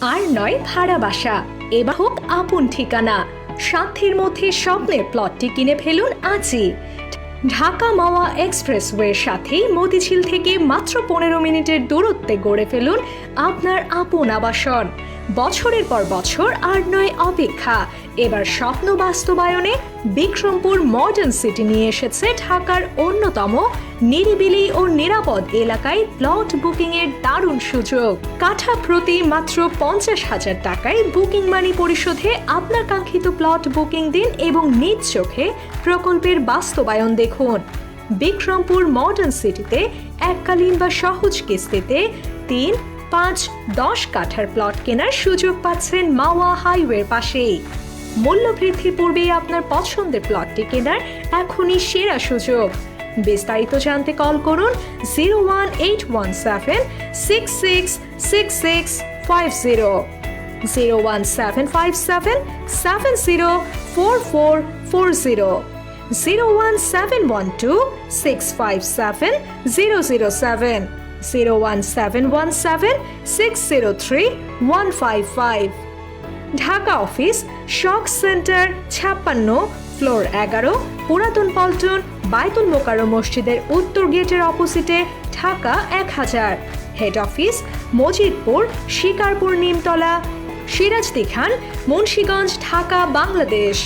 আর নয় ভাড়া বাসা। এবার হোক আপন ঠিকানা। সাধ্যের মধ্যে স্বপ্নের প্লটটি কিনে ফেলুন আজই। ঢাকা মাওয়া এক্সপ্রেসওয়ের সাথেই মতিঝিল থেকে মাত্র পনেরো মিনিটের দূরত্বে গড়ে ফেলুন আপনার আপন আবাসন। বছরের পর বছর আর নয় অপেক্ষা। এবার স্বপ্ন বাস্তবায়নে বিক্রমপুর মডার্ন সিটি নিয়ে এসেছে ঢাকার অন্যতম নিরিবিলি ও নিরাপদ এলাকায় প্লট বুকিং এর দারুণ সুযোগ। কাঠা প্রতি মাত্র পঞ্চাশ হাজার টাকায় বুকিং মানি পরিশোধে আপনার কাঙ্ক্ষিত প্লট বুকিং দিন এবং নিজ চোখে প্রকল্পের বাস্তবায়ন দেখুন। বিক্রমপুর মডার্ন সিটিতে এককালীন বা সহজ কিস্তিতে তিন পাঁচ, দশ কাঠার প্লট কেনার সুযোগ পাচ্ছেন মাওয়া হাইওয়ের পাশেই। মূল্য বৃদ্ধির পূর্বেই আপনার পছন্দের প্লটটি কেনার এখনই সেরা সুযোগ। বিস্তারিত জানতে কল করুন zero one eight one seven six six six six five zero zero one seven five seven seven zero four four four zero zero one seven one two six five seven zero zero seven zero one seven one seven six zero three one five five Dhaka office শক centre ছাপ্পান্ন floor এগারো, পুরাতন পল্টন, বাইতুল মোকারো মসজিদের উত্তর গেটের অপোজিটে ঢাকা এক হাজার। Head office Majidpur, Shikarpur Nimtala Sirajdikhan Munshiganj, Dhaka, Bangladesh.